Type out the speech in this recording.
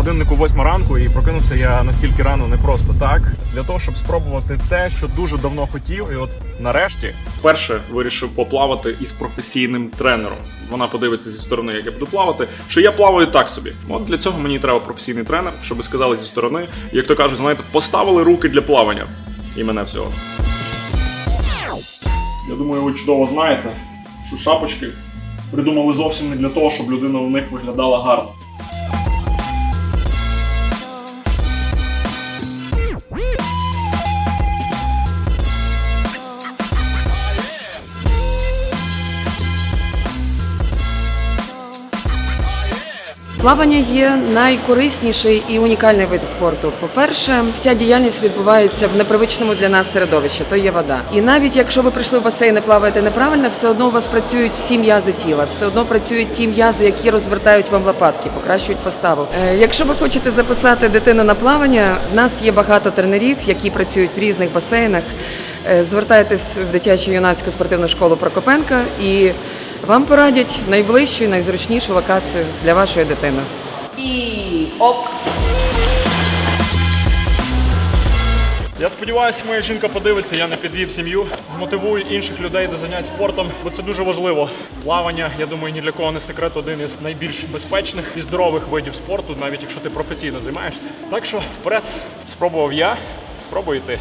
годиннику 8 ранку, і прокинувся я настільки рано не просто так. Для того, щоб спробувати те, що дуже давно хотів, і от нарешті вперше вирішив поплавати із професійним тренером. Вона подивиться зі сторони, як я буду плавати, що я плаваю так собі. От для цього мені треба професійний тренер, щоб сказали зі сторони, як то кажуть, знаєте, поставили руки для плавання. І мене всього. Я думаю, ви чудово знаєте, що шапочки придумали зовсім не для того, щоб людина у них виглядала гарно. Плавання є найкорисніший і унікальний вид спорту. По-перше, вся діяльність відбувається в непривичному для нас середовищі, то є вода. І навіть якщо ви прийшли в басейн і плаваєте неправильно, все одно у вас працюють всі м'язи тіла, все одно працюють ті м'язи, які розвертають вам лопатки, покращують поставу. Е, Якщо ви хочете записати дитину на плавання, в нас є багато тренерів, які працюють в різних басейнах. Е, Звертайтесь в дитячу юнацьку спортивну школу Прокопенка і вам порадять найближчу і найзручнішу локацію для вашої дитини. І ок. Я сподіваюся, моя жінка подивиться, я не підвів сім'ю, змотивую інших людей до занять спортом, бо це дуже важливо. Плавання, я думаю, ні для кого не секрет, один із найбільш безпечних і здорових видів спорту, навіть якщо ти професійно займаєшся. Так що вперед, спробував я, спробуй і ти.